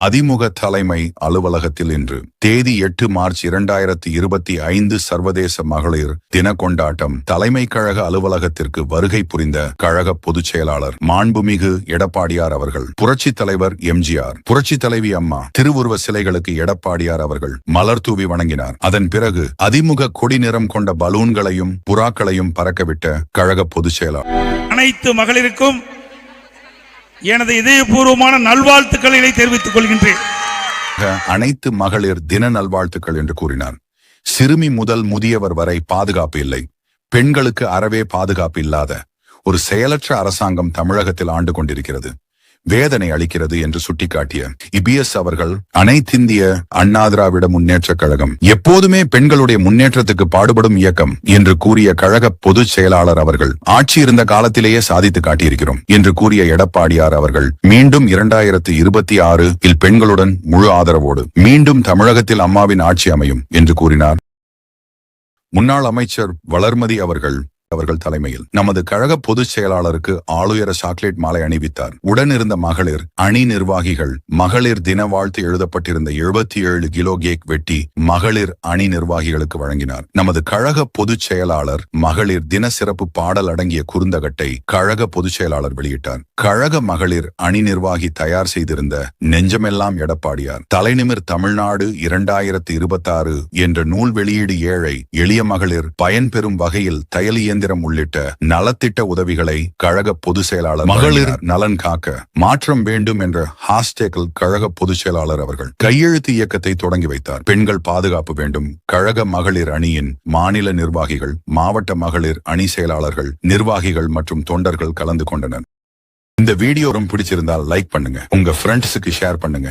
அதிமுக தலைமை அலுவலகத்தில் இன்று தேதி எட்டு மார்ச் இரண்டாயிரத்தி இருபத்தி ஐந்து சர்வதேச மகளிர் தின கொண்டாட்டம். தலைமை கழக அலுவலகத்திற்கு வருகை புரிந்த கழக பொதுச் செயலாளர் மாண்புமிகு எடப்பாடியார் அவர்கள் புரட்சித் தலைவர் எம்ஜிஆர் புரட்சி தலைவி அம்மா திருவுருவ சிலைகளுக்கு எடப்பாடியார் அவர்கள் மலர் தூவி வணங்கினார். அதன் பிறகு அதிமுக கொடி நிறம் கொண்ட பலூன்களையும் புறாக்களையும் பறக்கவிட்ட கழக பொதுச் செயலாளர். அனைத்து மகளிருக்கும் எனது இதயபூர்வமான நல்வாழ்த்துக்களை தெரிவித்துக் கொள்கின்றேன். அனைத்து மகளிர் தின நல்வாழ்த்துக்கள் என்று கூறினார் சிறுமி முதல் முதியவர் வரை பாதுகாப்பு இல்லை. பெண்களுக்கு அறவே பாதுகாப்பு இல்லாத ஒரு செயலற்ற அரசாங்கம் தமிழகத்தில் ஆண்டு கொண்டிருக்கிறது. வேதனை அளிக்கிறது என்று சுட்டிக்காட்டிய இபிஎஸ் அவர்கள் அனைத்திந்திய அண்ணா திராவிட முன்னேற்றக் கழகம் எப்போதுமே பெண்களுடைய முன்னேற்றத்துக்கு பாடுபடும் இயக்கம் என்று கூறிய கழக பொதுச் செயலாளர் அவர்கள் ஆட்சி இருந்த காலத்திலேயே சாதித்து காட்டியிருக்கிறோம் என்று கூறிய எடப்பாடியார் அவர்கள் மீண்டும் இரண்டாயிரத்து இருபத்தி ஆறு இல் பெண்களுடன் முழு ஆதரவோடு மீண்டும் தமிழகத்தில் அம்மாவின் ஆட்சி அமையும் என்று கூறினார். முன்னாள் அமைச்சர் வளர்மதி அவர்கள் அவர்கள் தலைமையில். நமது கழக பொதுச் செயலாளருக்கு ஆளுயர சாக்லேட் மாலை அணிவித்தார். உடனிருந்த மகளிர் அணி நிர்வாகிகள் மகளிர் தின வாழ்த்து எழுதப்பட்டிருந்த எழுபத்தி ஏழு கிலோ கேக் வெட்டி மகளிர் அணி நிர்வாகிகளுக்கு வழங்கினார். நமது கழக பொதுச் செயலாளர் மகளிர் தின சிறப்பு பாடல் அடங்கிய குறுந்தகட்டை கழக பொதுச் செயலாளர் வெளியிட்டார். கழக மகளிர் அணி நிர்வாகி தயார் செய்திருந்த நெஞ்சமெல்லாம் எடப்பாடியார். தலைநிமிர் தமிழ்நாடு இரண்டாயிரத்தி இருபத்தாறு என்ற நூல் வெளியீடு ஏழை எளிய மகளிர் பயன்பெறும் வகையில் தையல் இயந்திரம் உள்ளிட்ட நலத்திட்ட உதவிகளை கழக பொதுச் செயலாளர் மகளிர் நலன் காக்க மாற்றம் வேண்டும் என்ற ஹாஸ்டேக்கில் கழக பொதுச் செயலாளர் அவர்கள் கையெழுத்து இயக்கத்தை தொடங்கி வைத்தார். பெண்கள் பாதுகாப்பு வேண்டும். கழக மகளிர் அணியின் மாநில நிர்வாகிகள் மாவட்ட மகளிர் அணி செயலாளர்கள் நிர்வாகிகள் மற்றும் தொண்டர்கள் கலந்து கொண்டனர். இந்த வீடியோ ரொம்ப பிடிச்சிருந்தால் லைக் பண்ணுங்க. உங்க ஃப்ரெண்ட்ஸுக்கு ஷேர் பண்ணுங்க.